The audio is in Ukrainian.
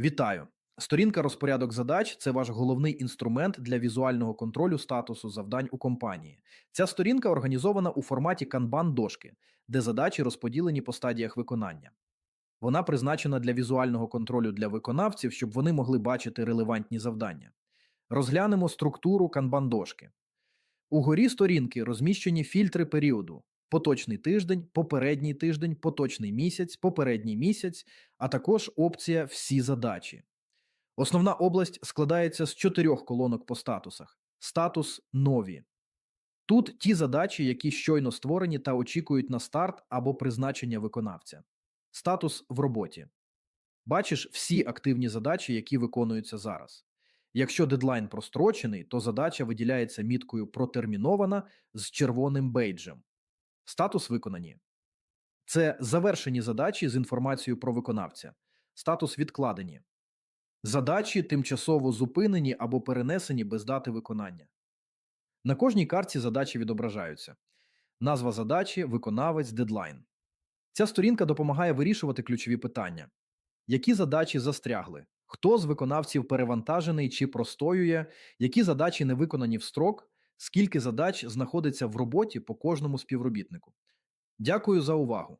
Вітаю! Сторінка розпорядок задач це ваш головний інструмент для візуального контролю статусу завдань у компанії. Ця сторінка організована у форматі канбан дошки, де задачі розподілені по стадіях виконання. Вона призначена для візуального контролю для виконавців, щоб вони могли бачити релевантні завдання. Розглянемо структуру канбан дошки. Угорі сторінки розміщені фільтри періоду: поточний тиждень, попередній тиждень, поточний місяць, попередній місяць, а також опція Всі задачі. Основна область складається з чотирьох колонок по статусах. Статус нові. Тут ті задачі, які щойно створені та очікують на старт або призначення виконавця. Статус в роботі. Бачиш всі активні задачі, які виконуються зараз. Якщо дедлайн прострочений, то задача виділяється міткою протермінована з червоним бейджем. Статус виконані. Це завершені задачі з інформацією про виконавця. Статус відкладені. Задачі тимчасово зупинені або перенесені без дати виконання. На кожній картці задачі відображаються. Назва задачі, виконавець, дедлайн. Ця сторінка допомагає вирішувати ключові питання. Які задачі застрягли? Хто з виконавців перевантажений чи простоює? Які задачі не виконані в строк? Скільки задач знаходиться в роботі по кожному співробітнику? Дякую за увагу!